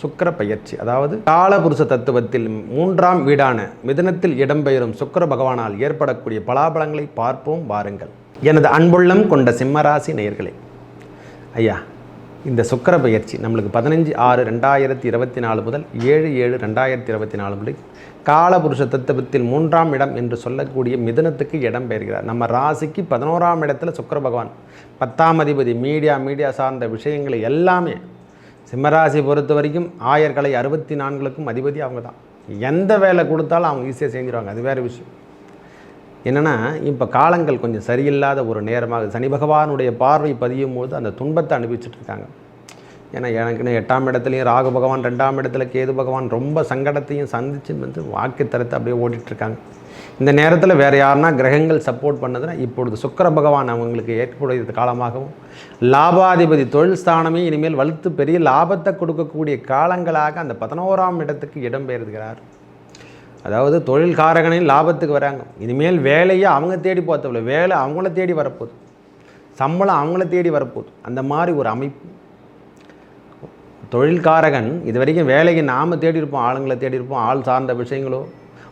சுக்கிர பயிற்சி அதாவது காலபுருஷ தத்துவத்தில் மூன்றாம் வீடான மிதுனத்தில் இடம்பெயரும் சுக்கிர பகவானால் ஏற்படக்கூடிய பலாபலங்களை பார்ப்போம் வாருங்கள். எனது அன்புள்ளம் கொண்ட சிம்மராசி நேயர்களே ஐயா இந்த சுக்கிர பயிற்சி நம்மளுக்கு பதினஞ்சு ஆறு ரெண்டாயிரத்தி இருபத்தி நாலு முதல் ஏழு ஏழு ரெண்டாயிரத்தி இருபத்தி நாலு முதல் காலபுருஷ தத்துவத்தில் மூன்றாம் இடம் என்று சொல்லக்கூடிய மிதுனத்துக்கு இடம் பெயர்கிறார். நம்ம ராசிக்கு பதினோராம் இடத்துல சுக்கர பகவான் பத்தாம் அதிபதி மீடியா மீடியா சார்ந்த விஷயங்களை எல்லாமே சிம்மராசி பொறுத்த வரைக்கும் ஆயர்களை அறுபத்தி நான்குகளுக்கும் அதிபதி அவங்க தான். எந்த வேலை கொடுத்தாலும் அவங்க ஈஸியாக செஞ்சுருவாங்க. அது வேறு விஷயம். என்னென்னா இப்போ காலங்கள் கொஞ்சம் சரியில்லாத ஒரு நேரமாக சனி பகவானுடைய பார்வை பதியும் போது அந்த துன்பத்தை அனுபவிச்சுட்டு இருக்காங்க. ஏன்னா எனக்குன்னு எட்டாம் இடத்துலையும் ராகு பகவான் ரெண்டாம் இடத்துல கேது பகவான் ரொம்ப சங்கடத்தையும் சந்திச்சு வந்து வாக்கு தரத்தை அப்படியே ஓடிட்டுருக்காங்க இந்த நேரத்தில் வேறு யாருன்னா கிரகங்கள் சப்போர்ட் பண்ணதுன்னா இப்பொழுது சுக்கர பகவான் அவங்களுக்கு ஏற்புடைய காலமாகவும் லாபாதிபதி தொழில் ஸ்தானமே இனிமேல் வலுத்து பெரிய லாபத்தை கொடுக்கக்கூடிய காலங்களாக அந்த பதினோராம் இடத்துக்கு இடம்பெயர்கிறார். அதாவது தொழில்காரகனின் லாபத்துக்கு வராங்க. இனிமேல் வேலையை அவங்க தேடி போகிறதில்ல வேலை அவங்கள தேடி வரப்போகுது. சம்பளம் அவங்கள தேடி வரப்போகுது. அந்த மாதிரி ஒரு அமைப்பு. தொழில்காரகன் இது வரைக்கும் வேலைக்கு நாம் தேடி இருப்போம் ஆளுங்களை தேடி இருப்போம் ஆள் சார்ந்த விஷயங்களோ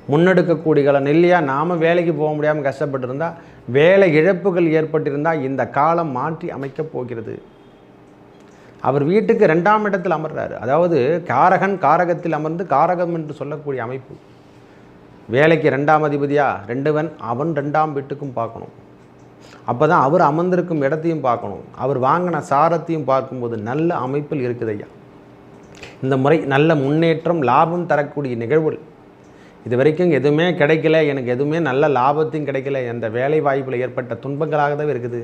முன்னெடுக்கக்கூடியகளன் இல்லையா நாம் வேலைக்கு போக முடியாமல் கஷ்டப்பட்டிருந்தால் வேலை இழப்புகள் ஏற்பட்டிருந்தால் இந்த காலம் மாற்றி அமைக்கப் போகிறது. அவர் வீட்டுக்கு ரெண்டாம் இடத்தில் அமர்றாரு. அதாவது காரகன் காரகத்தில் அமர்ந்து காரகம் என்று சொல்லக்கூடிய அமைப்பு. வேலைக்கு ரெண்டாம் அதிபதியா ரெண்டுவன் அவன் ரெண்டாம் வீட்டுக்கும் பார்க்கணும். அப்போ தான் அவர் அமர்ந்திருக்கும் இடத்தையும் பார்க்கணும். அவர் வாங்கின சாரத்தையும் பார்க்கும்போது நல்ல அமைப்பில் இருக்குது ஐயா இந்த முறை நல்ல முன்னேற்றம் லாபம் தரக்கூடிய நிகழ்வுகள் இது வரைக்கும் எதுவுமே கிடைக்கல எனக்கு எதுவுமே நல்ல லாபத்தையும் கிடைக்கல எந்த வேலை வாய்ப்பில் ஏற்பட்ட துன்பங்களாக தான் இருக்குது.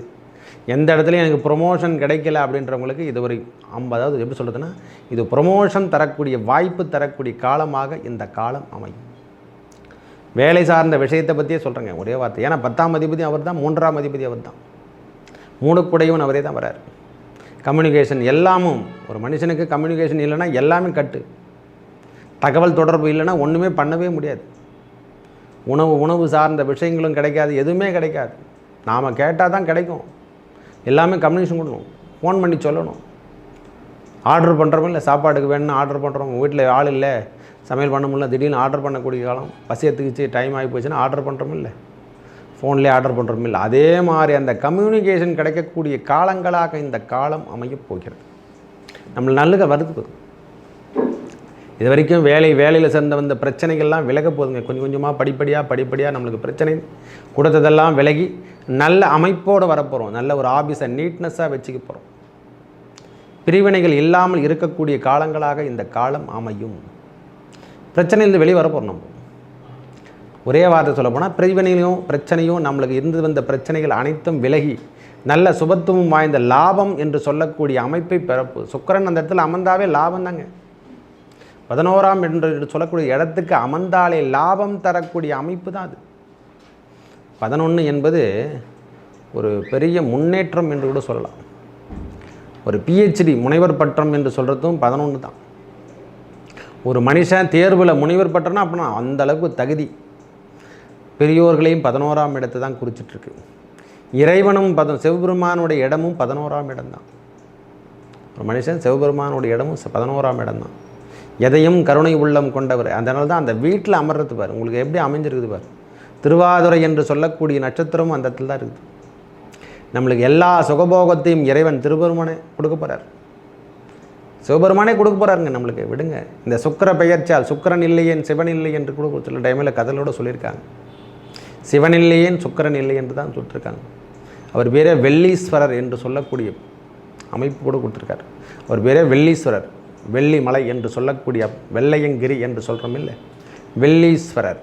எந்த இடத்துலையும் எனக்கு ப்ரொமோஷன் கிடைக்கல அப்படின்றவங்களுக்கு இது ஒரு ஐம்பதாவது அதாவது எப்படி சொல்கிறதுன்னா இது ப்ரொமோஷன் தரக்கூடிய வாய்ப்பு தரக்கூடிய காலமாக இந்த காலம் அமையும். வேலை சார்ந்த விஷயத்தை பற்றியே சொல்கிறேங்க ஒரே வார்த்தை. ஏன்னா பத்தாம் அதிபதி அவர் தான் மூன்றாம் அதிபதி அவர் தான். மூணுக்குடையவன் அவரே தான் வரார். கம்யூனிகேஷன் எல்லாமும் ஒரு மனுஷனுக்கு கம்யூனிகேஷன் இல்லைன்னா எல்லாமே கட்டு. தகவல் தொடர்பு இல்லைன்னா ஒன்றுமே பண்ணவே முடியாது. உணவு உணவு சார்ந்த விஷயங்களும் கிடைக்காது எதுவுமே கிடைக்காது. நாம் கேட்டால் தான் கிடைக்கும். எல்லாமே கம்யூனிகேஷன் கொடுக்கணும். ஃபோன் பண்ணி சொல்லணும். ஆர்டர் பண்ணுறோமோ இல்லை சாப்பாடுக்கு வேணும்னு ஆர்டர் பண்ணுறோம் வீட்டில் ஆள் இல்லை சமையல் பண்ண முடியல திடீர்னு ஆர்டர் பண்ணக்கூடிய காலம் பசி எடுத்துக்கிச்சு டைம் ஆகி போச்சுன்னா ஆர்டர் பண்ணுறோம் இல்லை. ஃபோன்லேயே ஆர்டர் பண்ணுறோம் இல்லை. அதே மாதிரி அந்த கம்யூனிகேஷன் கிடைக்கக்கூடிய காலங்களாக இந்த காலம் அமையப் போகிறது. நம்மளை நல்லுக வருது இது வரைக்கும் வேலை வேலையில் சேர்ந்த வந்த பிரச்சனைகள்லாம் விலக போதுங்க கொஞ்சம் கொஞ்சமாக படிப்படியாக படிப்படியாக நம்மளுக்கு பிரச்சனை கொடுத்ததெல்லாம் விலகி நல்ல அமைப்போடு வரப்போகிறோம் நல்ல ஒரு ஆஃபீஸை நீட்னஸாக வச்சுக்க போகிறோம் பிரிவினைகள் இல்லாமல் இருக்கக்கூடிய காலங்களாக இந்த காலம் அமையும். பிரச்சனையிலிருந்து வெளியே வரப்போகிறோம் நம்ம. ஒரே வார்த்தை சொல்லப்போனால் பிரிவினையும் பிரச்சனையும் நம்மளுக்கு இருந்து வந்த பிரச்சனைகள் அனைத்தும் விலகி நல்ல சுபத்துவம் வாய்ந்த லாபம் என்று சொல்லக்கூடிய அமைப்பை பிறப்பு. சுக்கரன் அந்த இடத்துல அமர்ந்தாவே லாபம் தாங்க. பதினோராம் என்று சொல்லக்கூடிய இடத்துக்கு அமர்ந்தாலே லாபம் தரக்கூடிய அமைப்பு தான் அது. பதினொன்று என்பது ஒரு பெரிய முன்னேற்றம் என்று கூட சொல்லலாம். ஒரு பிஹெச்டி முனைவர் பட்டம் என்று சொல்கிறதும் பதினொன்று தான். ஒரு மனுஷன் தேர்வில் முனைவர் பட்டம்னா அப்படின்னா அந்த அளவுக்கு தகுதி. பெரியோர்களையும் பதினோராம் இடத்தை தான் குறிச்சிட்ருக்கு. இறைவனும் பத சிவபெருமானுடைய இடமும் பதினோராம் இடம்தான் ஒரு மனுஷன் சிவபெருமானுடைய இடமும் பதினோராம் இடம்தான் எதையும் கருணை உள்ளம் கொண்டவர். அதனால தான் அந்த வீட்டில் அமர்றது பார். உங்களுக்கு எப்படி அமைஞ்சிருக்குது பார். திருவாதுரை என்று சொல்லக்கூடிய நட்சத்திரமும் அந்த இடத்துல தான் இருக்குது. நம்மளுக்கு எல்லா சுகபோகத்தையும் இறைவன் திருபெருமானே கொடுக்க போகிறார் சிவபெருமானே கொடுக்க போகிறாருங்க நம்மளுக்கு. விடுங்க. இந்த சுக்கர பெயர்ச்சியால் சுக்கரன் இல்லையேன் சிவன் இல்லை என்று கூட சில டைமில் கதலோட சொல்லியிருக்காங்க. சிவன் இல்லையேன் சுக்கரன் இல்லை என்று தான் சொல்லியிருக்காங்க. அவர் பேரே வெள்ளீஸ்வரர் என்று சொல்லக்கூடிய அமைப்பு கூட கொடுத்துருக்கார். அவர் பேரே வெள்ளீஸ்வரர். வெள்ளி மலை என்று சொல்லக்கூடிய வெள்ளையங்கிரி என்று சொல்கிறோம் இல்லை? வெள்ளீஸ்வரர்.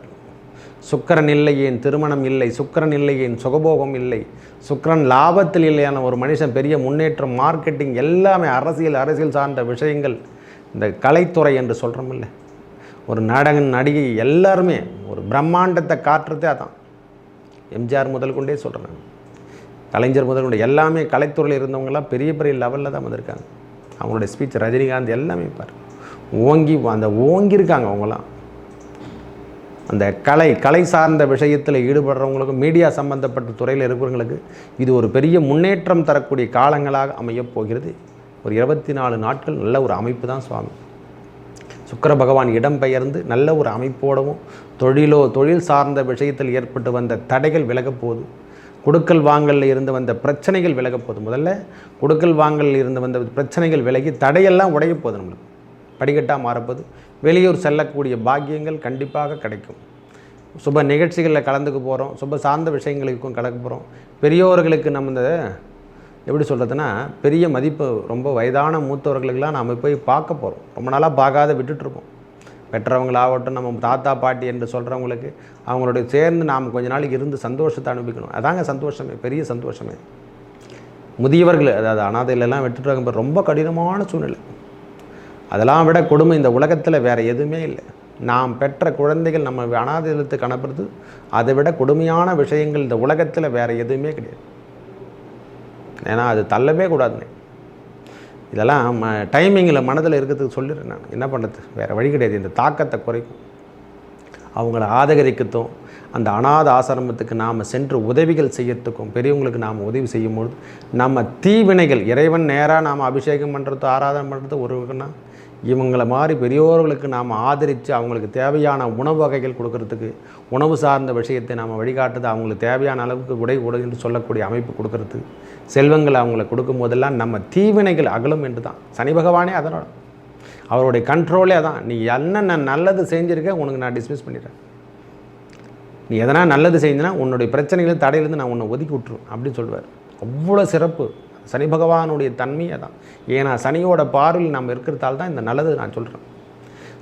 சுக்கரன் இல்லை ஏன் திருமணம் இல்லை சுக்கரன் இல்லை ஏன் சுகபோகம் இல்லை. சுக்கரன் லாபத்தில் இல்லையான ஒரு மனுஷன் பெரிய முன்னேற்றம் மார்க்கெட்டிங் எல்லாமே அரசியல் அரசியல் சார்ந்த விஷயங்கள் இந்த கலைத்துறை என்று சொல்கிறோம் இல்லை? ஒரு நாடக நடிகை எல்லாருமே ஒரு பிரம்மாண்டத்தை காட்டுறதே அதான். எம்ஜிஆர் முதல் கொண்டே சொல்கிறேன் கலைஞர் முதல் கொண்டு எல்லாமே கலைத்துறையில் இருந்தவங்களாம் பெரிய பெரிய லெவலில் தான் வந்திருக்காங்க. அவங்களோட ஸ்பீச் ரஜினிகாந்த் எல்லாமே பார். ஓங்கி அந்த ஓங்கியிருக்காங்க அவங்களாம் அந்த கலை கலை சார்ந்த விஷயத்தில் ஈடுபடுறவங்களுக்கும் மீடியா சம்பந்தப்பட்ட துறையில் இருக்கிறவங்களுக்கு இது ஒரு பெரிய முன்னேற்றம் தரக்கூடிய காலங்களாக அமையப் போகிறது. ஒரு இருபத்தி நாலு நாட்கள் நல்ல ஒரு அமைப்பு தான் சுவாமி. சுக்கர பகவான் இடம்பெயர்ந்து நல்ல ஒரு அமைப்போடவும் தொழிலோ தொழில் சார்ந்த விஷயத்தில் ஏற்பட்டு வந்த தடைகள் விலகப் போகுது. கொடுக்கல் வாங்கலில் இருந்து வந்த பிரச்சனைகள் விலகப் போகுது. முதல்ல கொடுக்கல் வாங்கலில் இருந்து வந்த பிரச்சனைகள் விலகி தடையெல்லாம் உடையப்போது நம்மளுக்கு. படிக்கட்டாக மாறப்போகுது. வெளியூர் செல்லக்கூடிய பாக்கியங்கள் கண்டிப்பாக கிடைக்கும். சுப நிகழ்ச்சிகளில் கலந்துக்க போகிறோம் சுப சார்ந்த விஷயங்களுக்கும் கலக்க போகிறோம் பெரியோர்களுக்கு நம்ம இந்த எப்படி சொல்கிறதுனா பெரிய மதிப்பு ரொம்ப வயதான மூத்தவர்களுக்கெல்லாம் நாம் போய் பார்க்க போகிறோம் ரொம்ப நாளாக பார்க்காத விட்டுட்ருப்போம் பெற்றவங்களாகட்டும் நம்ம தாத்தா பாட்டி என்று சொல்கிறவங்களுக்கு அவங்களுடைய சேர்ந்து நாம் கொஞ்ச நாளைக்கு இருந்து சந்தோஷத்தை அனுபவிக்கணும். அதாங்க சந்தோஷமே பெரிய சந்தோஷமே. முதியவர்கள் அதாவது அனாதையிலெல்லாம் விட்டுட்டு ரொம்ப கடினமான சூழ்நிலை. அதெல்லாம் விட கொடுமை இந்த உலகத்தில் வேறு எதுவுமே இல்லை. நாம் பெற்ற குழந்தைகள் நம்ம அனாதை இல்லத்துக்கு அனுப்புறது அதை விட கொடுமையான விஷயங்கள் இந்த உலகத்தில் வேறு எதுவுமே கிடையாது. ஏன்னா அது தள்ளவே கூடாதுன்னு இதெல்லாம் ம டைமிங்கில் மனதில் இருக்கிறதுக்கு சொல்லிடுறேன் நான். என்ன பண்ணுறது வேறு வழி கிடையாது. இந்த தாக்கத்தை குறைக்கும். அவங்கள ஆதகரிக்கத்தும் அந்த அனாத ஆசிரமத்துக்கு நாம் சென்று உதவிகள் செய்யறதுக்கும் பெரியவங்களுக்கு நாம் உதவி செய்யும்பொழுது நம்ம தீவினைகள் இறைவன் நேராக நாம் அபிஷேகம் பண்ணுறது ஆராதனை பண்ணுறது ஒருவருக்குன்னா இவங்களை மாதிரி பெரியோர்களுக்கு நாம் ஆதரித்து அவங்களுக்கு தேவையான உணவு வகைகள் கொடுக்கறதுக்கு உணவு சார்ந்த விஷயத்தை நாம் வழிகாட்டுது அவங்களுக்கு தேவையான அளவுக்கு உடை உடை என்று சொல்லக்கூடிய அமைப்பு கொடுக்கறது செல்வங்களை அவங்களை கொடுக்கும் போதெல்லாம் நம்ம தீவினைகள் அகலும் என்று தான். சனி பகவானே அதனோட அவருடைய கண்ட்ரோலே அதான். நீ என்னென்ன நல்லது செஞ்சுருக்கேன் உனக்கு நான் டிஸ்மிஸ் பண்ணிடுறேன். நீ எதனா நல்லது செஞ்சினா உன்னுடைய பிரச்சனைகளை தடையிலேருந்து நான் உன்னை ஒதுக்கி விட்டுருவேன். அப்படின்னு சொல்லுவார். அவ்வளோ சிறப்பு. சனி பகவானுடைய தன்மையை தான் ஏன்னா சனியோட பார்வையில் நாம் இருக்கிறதால தான் இந்த நல்லது நான் சொல்கிறேன்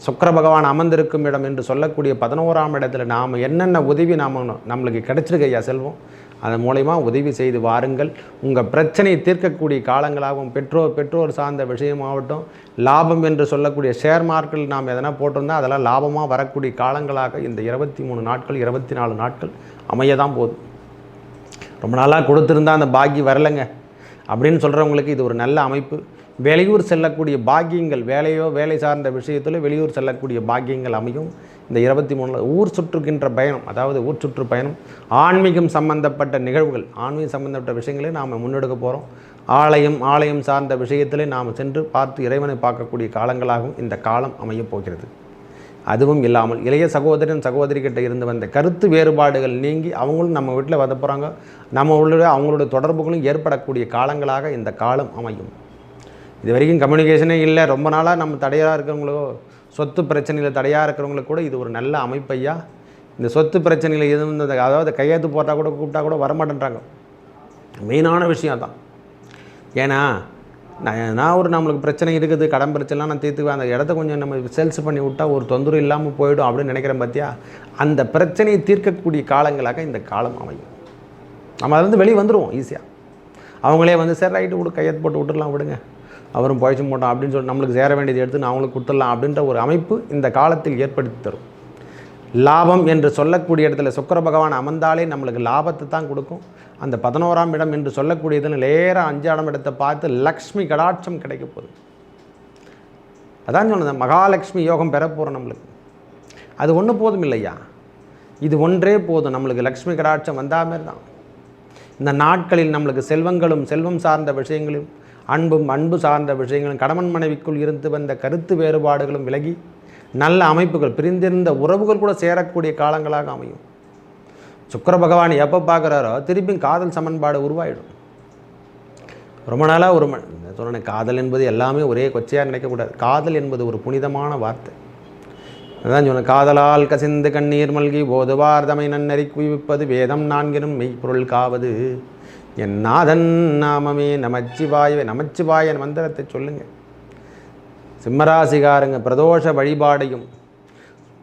சுக்கர பகவான் அமர்ந்திருக்கும் இடம் என்று சொல்லக்கூடிய பதினோராம் இடத்துல நாம் என்னென்ன உதவி நாம் நம்மளுக்கு கிடைச்சிருக்கு ஐயா செல்வம் அதன் மூலயமா உதவி செய்து வாருங்கள். உங்கள் பிரச்சனையை தீர்க்கக்கூடிய காலங்களாகவும் பெற்றோர் பெற்றோர் சார்ந்த விஷயமாகட்டும் லாபம் என்று சொல்லக்கூடிய ஷேர் மார்க்கெட்டில் நாம் எதனா போட்டிருந்தால் அதெல்லாம் லாபமாக வரக்கூடிய காலங்களாக இந்த இருபத்தி மூணு நாட்கள் இருபத்தி நாலு நாட்கள் அமைய தான் போதும். ரொம்ப நாளாக கொடுத்துருந்தா அந்த பாக்கி வரலைங்க. அப்படின்னு சொல்கிறவங்களுக்கு இது ஒரு நல்ல அமைப்பு. வெளியூர் செல்லக்கூடிய பாக்கியங்கள் வேலையோ வேலை சார்ந்த விஷயத்தில் வெளியூர் செல்லக்கூடிய பாக்கியங்கள் அமையும். இந்த இருபத்தி மூணில் ஊர் சுற்றுகின்ற பயணம் அதாவது ஊர் சுற்று பயணம் ஆன்மீகம் சம்பந்தப்பட்ட நிகழ்வுகள் ஆன்மீகம் சம்பந்தப்பட்ட விஷயங்களே நாம் முன்னெடுக்க போகிறோம் ஆலயம் ஆலயம் சார்ந்த விஷயத்திலே நாம் சென்று பார்த்து இறைவனை பார்க்கக்கூடிய காலங்களாகவும் இந்த காலம் அமையப் போகிறது. அதுவும் இல்லாமல் இளைய சகோதரன் சகோதரிக்கிட்ட இருந்து வந்த கருத்து வேறுபாடுகள் நீங்கி அவங்களும் நம்ம வீட்டில் வத போகிறாங்க நம்ம உள்ள அவங்களோட தொடர்புகளும் ஏற்படக்கூடிய காலங்களாக இந்த காலம் அமையும். இது வரைக்கும் கம்யூனிகேஷனே இல்லை. ரொம்ப நாளாக நம்ம தடையாக இருக்கிறவங்களோ சொத்து பிரச்சனையில் தடையாக இருக்கிறவங்களுக்கு கூட இது ஒரு நல்ல அமைப்பையா? இந்த சொத்து பிரச்சனையில் எதுவும் அதாவது கையெழுத்து போட்டால் கூட கூப்பிட்டா கூட வரமாட்டேன்றாங்க. மெயினான விஷயம் தான் ஏன்னா நான் நான் ஒரு நம்மளுக்கு பிரச்சனை இருக்குது கடன் பிரச்சனைலாம் நான் தீர்த்துக்குவேன். அந்த இடத்த கொஞ்சம் நம்ம சேல்ஸ் பண்ணி விட்டால் ஒரு தொந்தரவு இல்லாமல் போயிடும் அப்படின்னு நினைக்கிறேன் பார்த்தியா அந்த பிரச்சனையை தீர்க்கக்கூடிய காலங்களாக இந்த காலம் அமையும். நம்ம அதுலேருந்து வெளியே வந்துடுவோம் ஈஸியாக அவங்களே வந்து சரி ரைட்டு விடு கையத்து போட்டு விட்டுடலாம் விடுங்க. அவரும் பழச்சு போட்டோம் அப்படின்னு சொல்லி நம்மளுக்கு சேர வேண்டியது எடுத்து நான் அவங்களுக்கு கொடுத்துடலாம் அப்படின்ற ஒரு அமைப்பு இந்த காலத்தில் ஏற்படுத்தி தரும். லாபம் என்று சொல்லக்கூடிய இடத்துல சுக்கர பகவான் அமர்ந்தாலே நம்மளுக்கு லாபத்தை தான் கொடுக்கும். அந்த பதினோராம் இடம் என்று சொல்லக்கூடியதுன்னு நேராக அஞ்சாம் இடத்தை பார்த்து லக்ஷ்மி கடாட்சம் கிடைக்க போகுது. அதான் சொன்னது மகாலட்சுமி யோகம் பெற போகிறோம் நம்மளுக்கு. அது ஒன்று போதும் இல்லையா? இது ஒன்றே போதும் நம்மளுக்கு லக்ஷ்மி கடாட்சம் வந்தால் மாதிரி தான். இந்த நாட்களில் நம்மளுக்கு செல்வங்களும் செல்வம் சார்ந்த விஷயங்களும் அன்பும் அன்பு சார்ந்த விஷயங்களும் கணவன் மனைவிக்குள் இருந்து வந்த கருத்து வேறுபாடுகளும் விலகி நல்ல அமைப்புகள் பிரிந்திருந்த உறவுகள் கூட சேரக்கூடிய காலங்களாக அமையும். சுக்கர பகவான் எப்போ பார்க்குறாரோ திருப்பியும் காதல் சமன்பாடு உருவாயிடும். ரொம்ப நாளாக ஒரு சொன்னேன் காதல் என்பது எல்லாமே ஒரே கொச்சையாக நினைக்கக்கூடாது காதல் என்பது ஒரு புனிதமான வார்த்தை. அதான் சொன்னேன் காதலால் கசிந்து கண்ணீர் மல்கி போதுவார் தமை நன்னறி குவிப்பது வேதம் நான்கினும் மெய்ப்பொருள் காவது. என் நாதன் நாமமே நமச்சிவாயவே நமச்சிவாயன் மந்திரத்தை சொல்லுங்கள் சிம்மராசிகாரங்க பிரதோஷ வழிபாடையும்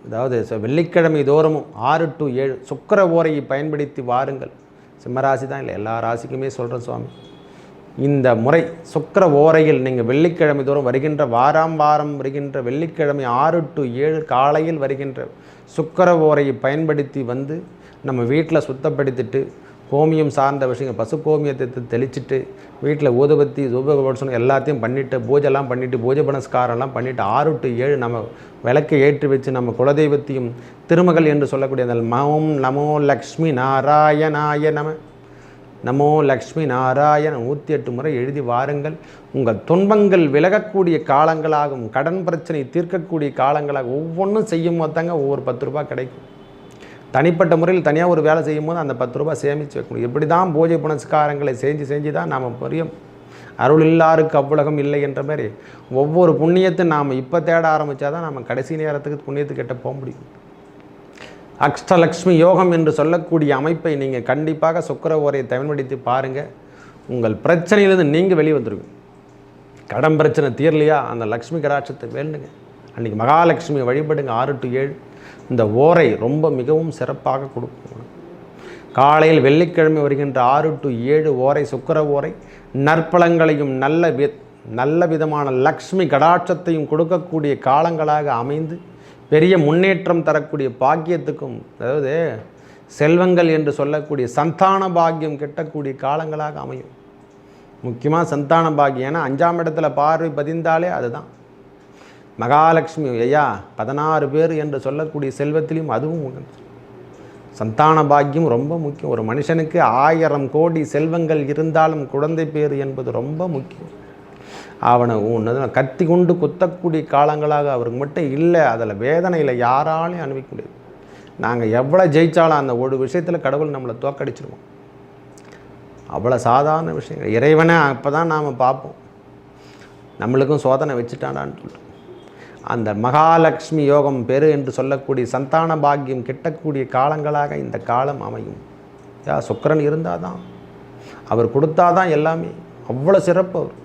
அதாவது வெள்ளிக்கிழமை தோறமும் ஆறு டு ஏழு சுக்கர ஓரையை பயன்படுத்தி வாருங்கள். சிம்மராசி தான் இல்லை எல்லா ராசிக்குமே சொல்கிறேன் சுவாமி. இந்த முறை சுக்கர ஓரையில் நீங்கள் வெள்ளிக்கிழமை தோறும் வருகின்ற வாராம் வாரம் வருகின்ற வெள்ளிக்கிழமை ஆறு டு ஏழு காலையில் வருகின்ற சுக்கர ஓரையை பயன்படுத்தி வந்து நம்ம வீட்டில் சுத்தப்படுத்திட்டு கோமியம் சார்ந்த விஷயங்கள் பசு கோமியத்தை தெளிச்சிட்டு வீட்டில் ஊதுபத்தி தூபகோட்சம் எல்லாத்தையும் பண்ணிவிட்டு பூஜைலாம் பண்ணிவிட்டு பூஜை புனஸ்காரம்லாம் பண்ணிவிட்டு ஆறு டு ஏழு நம்ம விளக்கை ஏற்றி வச்சு நம்ம குலதெய்வத்தையும் திருமகள் என்று சொல்லக்கூடிய அந்த மௌம் நமோ லக்ஷ்மி நாராயணாய நம நமோ லக்ஷ்மி நாராயண நூற்றி எட்டு முறை எழுதி வாருங்கள். உங்கள் துன்பங்கள் விலகக்கூடிய காலங்களாகும் கடன் பிரச்சனை தீர்க்கக்கூடிய காலங்களாக ஒவ்வொன்றும் செய்யும் போது தாங்க ஒவ்வொரு பத்து ரூபாய் கிடைக்கும். தனிப்பட்ட முறையில் தனியாக ஒரு வேலை செய்யும் போது அந்த பத்து ரூபாய் சேமித்து வைக்கணும். இப்படி தான் பூஜை புனஸ்காரங்களை செஞ்சு செஞ்சு தான் நாம் புரியும். அருள் இல்லாருக்கு அவ்வுலகம் இல்லை என்ற மாதிரி ஒவ்வொரு புண்ணியத்தை நாம் இப்போ தேட ஆரம்பித்தா தான் நம்ம கடைசி நேரத்துக்கு புண்ணியத்துக்கிட்ட போக முடியும். அஷ்டலக்ஷ்மி யோகம் என்று சொல்லக்கூடிய அமைப்பை நீங்கள் கண்டிப்பாக சுக்கர உரையை தமிழ்படுத்தி பாருங்கள் உங்கள் பிரச்சனையிலேருந்து நீங்கள் வெளியே வந்துருங்க. கடன் பிரச்சனை தீரலையா? அந்த லக்ஷ்மி கடாட்சத்தை வேண்டுங்க. அன்றைக்கி மகாலட்சுமி வழிபடுங்க. ஆறு டு ஏழு. இந்த ஓரை ரொம்ப மிகவும் சிறப்பாக கொடுக்கும். காலையில் வெள்ளிக்கிழமை வருகின்ற ஆறு டு ஏழு ஓரை சுக்கர ஓரை நற்பலங்களையும் நல்ல வி நல்ல விதமான லக்ஷ்மி கடாட்சத்தையும் கொடுக்கக்கூடிய காலங்களாக அமைந்து பெரிய முன்னேற்றம் தரக்கூடிய பாக்கியத்துக்கும் அதாவது செல்வங்கள் என்று சொல்லக்கூடிய சந்தான பாக்கியம் கிட்டக்கூடிய காலங்களாக அமையும். முக்கியமாக சந்தான பாக்கியம் ஏன்னா அஞ்சாம் இடத்துல பார்வை பதிந்தாலே அதுதான். மகாலட்சுமி ஐயா பதினாறு பேர் என்று சொல்லக்கூடிய செல்வத்திலையும் அதுவும் உண்டு. சந்தான பாக்கியம் ரொம்ப முக்கியம். ஒரு மனுஷனுக்கு ஆயிரம் கோடி செல்வங்கள் இருந்தாலும் குழந்தை பேர் என்பது ரொம்ப முக்கியம். அவனை ஒன்று கத்தி கொண்டு குத்தக்கூடிய காலங்களாக அவருக்கு மட்டும் இல்லை அதில் வேதனையில் யாராலையும் அனுபவிக்க முடியாது. நாங்கள் எவ்வளோ ஜெயித்தாலும் அந்த ஒரு விஷயத்தில் கடவுள் நம்மளை தோக்கடிச்சிருவோம் அவ்வளோ சாதாரண விஷயங்கள். இறைவனை அப்போ தான் நாம் பார்ப்போம். நம்மளுக்கும் சோதனை வச்சுட்டானான்னு சொல்லிட்டு. அந்த மகாலட்சுமி யோகம் பெரு என்று சொல்லக்கூடிய சந்தான பாக்கியம் கிட்டக்கூடிய காலங்களாக இந்த காலம் அமையும். யா சுக்கரன் இருந்தால் தான் அவர் கொடுத்தாதான் எல்லாமே. அவ்வளோ சிறப்பு அவர்.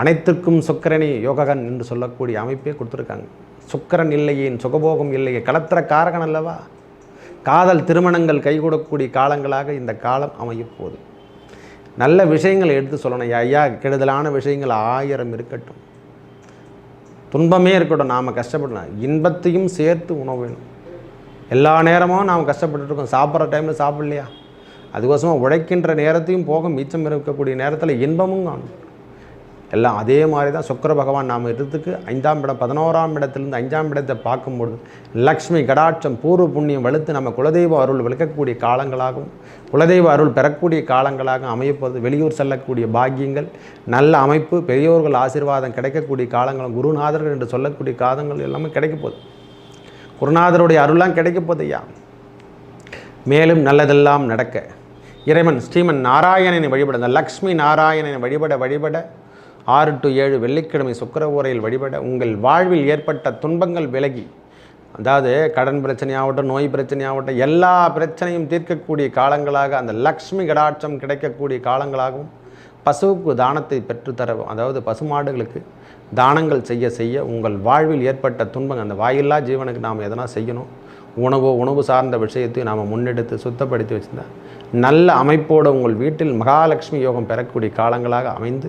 அனைத்துக்கும் சுக்கரனே யோககன் என்று சொல்லக்கூடிய அமைப்பே கொடுத்துருக்காங்க. சுக்கரன் இல்லையே சுகபோகம் இல்லையே கலத்திர காரகன் அல்லவா? காதல் திருமணங்கள் கைகூடக்கூடிய காலங்களாக இந்த காலம் அமையும் போகுது. நல்ல விஷயங்களை எடுத்து சொல்லணும். ஐயா கெடுதலான விஷயங்கள் ஆயிரம் இருக்கட்டும். துன்பமே இருக்கட்டும் நாம் கஷ்டப்படலாம். இன்பத்தையும் சேர்த்து உணவு வேணும். எல்லா நேரமும் நாம் கஷ்டப்பட்டுருக்கோம் சாப்பிட்ற டைமில் சாப்பிட்லையா? அதுக்கோசமாக உழைக்கின்ற நேரத்தையும் போக மிச்சம் இருக்கக்கூடிய நேரத்தில் இன்பமும் காணும். எல்லாம் அதே மாதிரி தான் சுக்கர பகவான் நாம் இடத்துக்கு ஐந்தாம் இடம் பதினோராம் இடத்துலேருந்து அஞ்சாம் இடத்தை பார்க்கும்பொழுது லக்ஷ்மி கடாட்சம் பூர்வ புண்ணியம் வலுத்து நம்ம குலதெய்வ அருள் விளக்கக்கூடிய காலங்களாகவும் குலதெய்வ அருள் பெறக்கூடிய காலங்களாக அமையப்போது. வெளியூர் செல்லக்கூடிய பாக்கியங்கள் நல்ல அமைப்பு பெரியோர்கள் ஆசீர்வாதம் கிடைக்கக்கூடிய காலங்களும் குருநாதர்கள் என்று சொல்லக்கூடிய காலங்கள் எல்லாமே கிடைக்க போகுது குருநாதருடைய அருள்லாம் கிடைக்க போகுது ஐயா. மேலும் நல்லதெல்லாம் நடக்க. இறைவன் ஸ்ரீமன் நாராயணனை வழிபட இந்த லக்ஷ்மி நாராயணனை வழிபட வழிபட ஆறு டு ஏழு வெள்ளிக்கிழமை சுக்கர ஊரையில் வழிபட உங்கள் வாழ்வில் ஏற்பட்ட துன்பங்கள் விலகி அதாவது கடன் பிரச்சனையாகட்டும் நோய் பிரச்சனையாகட்டும் எல்லா பிரச்சனையும் தீர்க்கக்கூடிய காலங்களாக அந்த லக்ஷ்மி கடாட்சம் கிடைக்கக்கூடிய காலங்களாகவும் பசுவுக்கு தானத்தை பெற்றுத்தர அதாவது பசுமாடுகளுக்கு தானங்கள் செய்ய செய்ய உங்கள் வாழ்வில் ஏற்பட்ட துன்பங்கள் அந்த வாயில்லா ஜீவனுக்கு நாம் எதனா செய்யணும். உணவோ உணவு சார்ந்த விஷயத்தையும் நாம் முன்னெடுத்து சுத்தப்படுத்தி வச்சுருந்தா நல்ல அமைப்போடு உங்கள் வீட்டில் மகாலட்சுமி யோகம் பெறக்கூடிய காலங்களாக அமைந்து